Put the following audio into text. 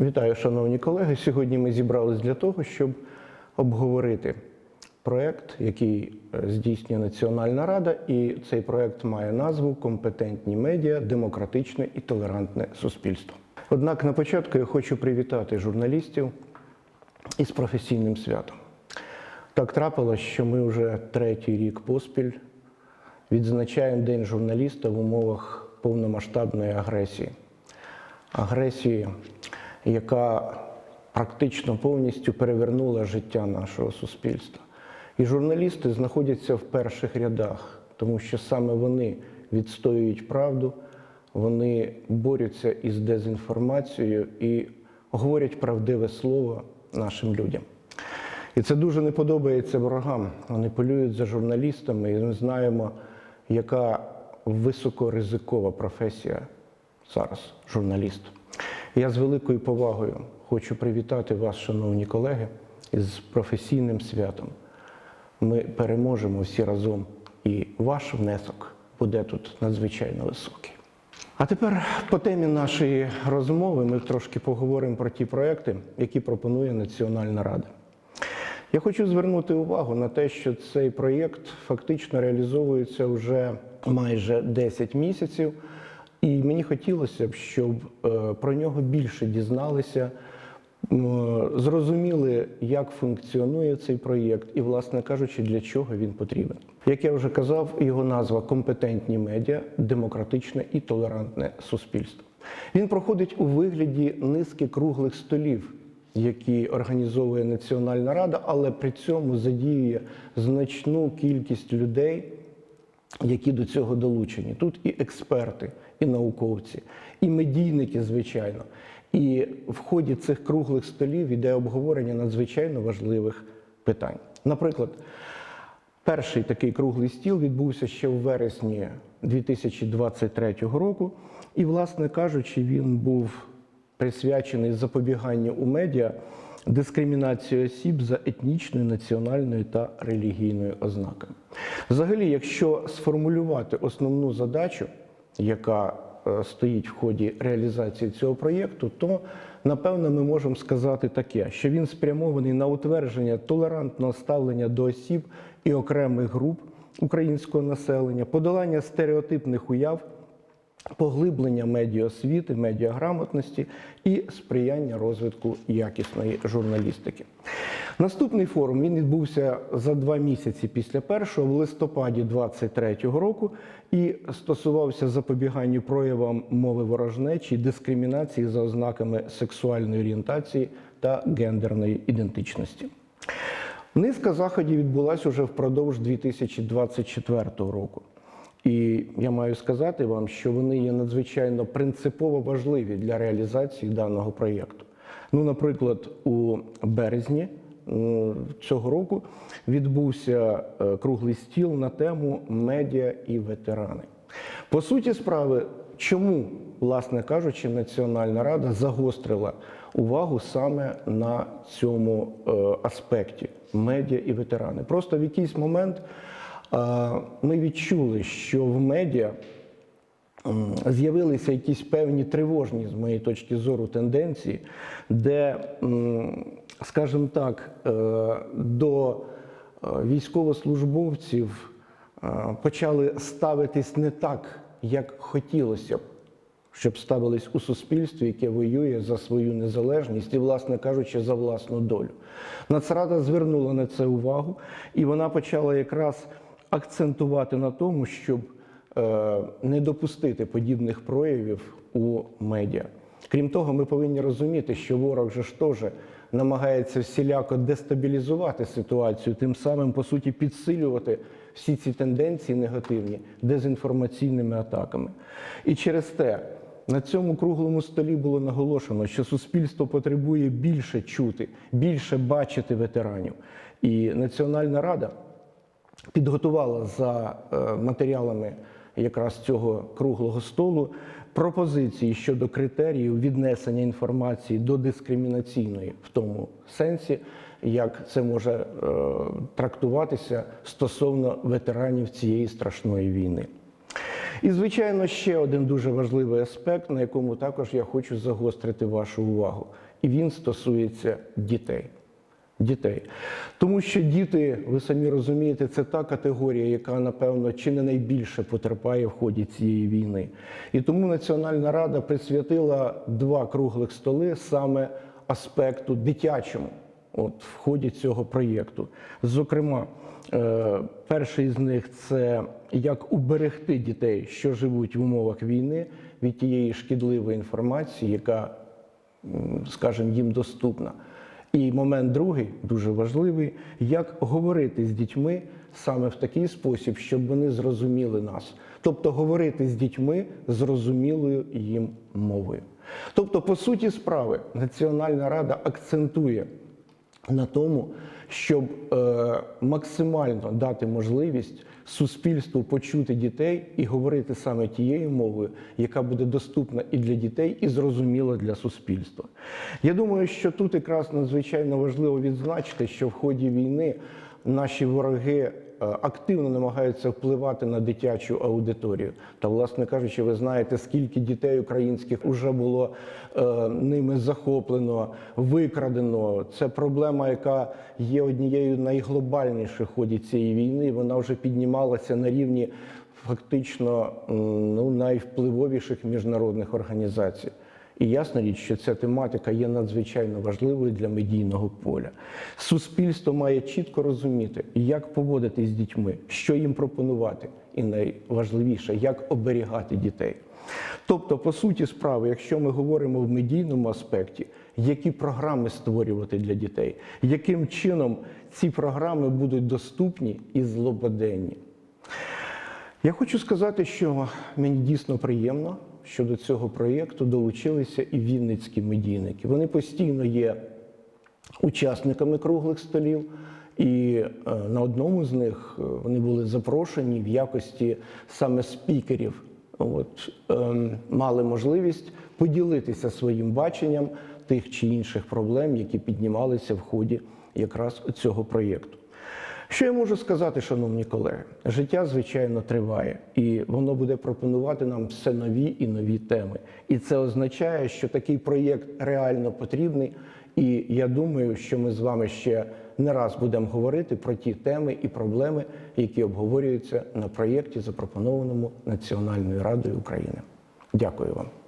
Вітаю, шановні колеги. Сьогодні ми зібрались для того, щоб обговорити проект, який е, здійснює Національна Рада, і цей проект має назву Компетентні медіа, демократичне і толерантне суспільство. Однак на початку я хочу привітати журналістів із професійним святом. Так трапилось, що ми вже третій рік поспіль відзначаємо День журналіста в умовах повномасштабної агресії. Агресії, яка практично повністю перевернула життя нашого суспільства. І журналісти знаходяться в перших рядах, тому що саме вони відстоюють правду, вони борються із дезінформацією і говорять правдиве слово нашим людям. І це дуже не подобається ворогам. Вони полюють за журналістами, і ми знаємо, яка високоризикова професія зараз журналіст. Я з великою повагою хочу привітати вас, шановні колеги, із професійним святом. Ми переможемо всі разом, і ваш внесок буде тут надзвичайно високий. А тепер по темі нашої розмови ми трошки поговоримо про ті проекти, які пропонує Національна Рада. Я хочу звернути увагу на те, що цей проєкт фактично реалізовується вже майже 10 місяців, і мені хотілося б, щоб е, про нього більше дізналися, зрозуміли, як функціонує цей проєкт, і, власне кажучи, для чого він потрібен. Як я вже казав, його назва компетентні медіа, демократичне і толерантне суспільство. Він проходить у вигляді низки круглих столів які організовує Національна Рада, але при цьому задіює значну кількість людей, які до цього долучені. Тут і експерти, і науковці, і медійники, звичайно. І в ході цих круглих столів іде обговорення надзвичайно важливих питань. Наприклад, перший такий круглий стіл відбувся ще в вересні 2023 року, і, власне кажучи, він був присвячений запобіганню у медіа дискримінації осіб за етнічною, національною та релігійною ознаками. Взагалі, якщо сформулювати основну задачу, яка е, стоїть в ході реалізації цього проєкту, то напевно ми можемо сказати таке, що він спрямований на утвердження толерантного ставлення до осіб і окремих груп українського населення, подолання стереотипних уяв поглиблення медіаосвіти, медіаграмотності і сприяння розвитку якісної журналістики. Наступний форум він відбувся за два місяці після першого, в листопаді 2023 року, і стосувався запобіганню проявам мови ворожнечі, дискримінації за ознаками сексуальної орієнтації та гендерної ідентичності. Низка заходів відбулася уже впродовж 2024 року. І я маю сказати вам, що вони є надзвичайно принципово важливі для реалізації даного проєкту. Ну, наприклад, у березні цього року відбувся е, круглий стіл на тему медіа і ветерани. По суті справи, чому, власне кажучи, Національна Рада загострила увагу саме на цьому е, аспекті медіа і ветерани. Просто в якийсь момент ми відчули, що в медіа з'явилися якісь певні тривожні, з моєї точки зору, тенденції, де, скажімо так, е, до е, військовослужбовців е, почали ставитись не так, як хотілося б. Щоб ставились у суспільстві, яке воює за свою незалежність і, власне кажучи, за власну долю. Нацрада звернула на це увагу, і вона почала якраз акцентувати на тому, щоб е, не допустити подібних проявів у медіа. Крім того, ми повинні розуміти, що ворог же ж теж намагається всіляко дестабілізувати ситуацію, тим самим, по суті, підсилювати всі ці тенденції негативні дезінформаційними атаками. І через те на цьому круглому столі було наголошено, що суспільство потребує більше чути, більше бачити ветеранів. І Національна Рада підготувала за е, матеріалами якраз цього круглого столу пропозиції щодо критеріїв віднесення інформації до дискримінаційної в тому сенсі, як це може е, трактуватися стосовно ветеранів цієї страшної війни. І, звичайно, ще один дуже важливий аспект, на якому також я хочу загострити вашу увагу. і він стосується дітей. Дітей. Тому що діти, ви самі розумієте, це та категорія, яка, напевно, чи не найбільше потерпає в ході цієї війни. І тому Національна рада присвятила два круглих столи саме аспекту дитячому от, в ході цього проєкту. Зокрема, е, перший з них це як уберегти дітей, що живуть в умовах війни, від тієї шкідливої інформації, яка скажімо, їм доступна. І момент другий, дуже важливий, як говорити з дітьми саме в такий спосіб, щоб вони зрозуміли нас. Тобто говорити з дітьми зрозумілою їм мовою. Тобто, по суті справи, Національна рада акцентує на тому, щоб е, максимально дати можливість суспільству почути дітей і говорити саме тією мовою, яка буде доступна і для дітей, і зрозуміла для суспільства. Я думаю, що тут якраз надзвичайно важливо відзначити, що в ході війни наші вороги е, активно намагаються впливати на дитячу аудиторію. Та, власне кажучи, ви знаєте, скільки дітей українських вже було е, ними захоплено, викрадено. Це проблема, яка є однією найглобальніших в ході цієї війни. Вона вже піднімалася на рівні фактично ну, найвпливовіших міжнародних організацій. І ясна річ, що ця тематика є надзвичайно важливою для медійного поля. Суспільство має чітко розуміти, як поводитись з дітьми, що їм пропонувати, і найважливіше, як оберігати дітей. Тобто, по суті справи, якщо ми говоримо в медійному аспекті, які програми створювати для дітей, яким чином ці програми будуть доступні і злободенні. Я хочу сказати, що мені дійсно приємно, що до цього проєкту долучилися і вінницькі медійники. Вони постійно є учасниками круглих столів, і е, на одному з них е, вони були запрошені в якості саме спікерів. От, ем, мали можливість поділитися своїм баченням тих чи інших проблем, які піднімалися в ході якраз цього проєкту. Що я можу сказати, шановні колеги? Життя, звичайно, триває, і воно буде пропонувати нам все нові і нові теми. І це означає, що такий проєкт реально потрібний. І я думаю, що ми з вами ще не раз будемо говорити про ті теми і проблеми, які обговорюються на проєкті, запропонованому Національною радою України. Дякую вам.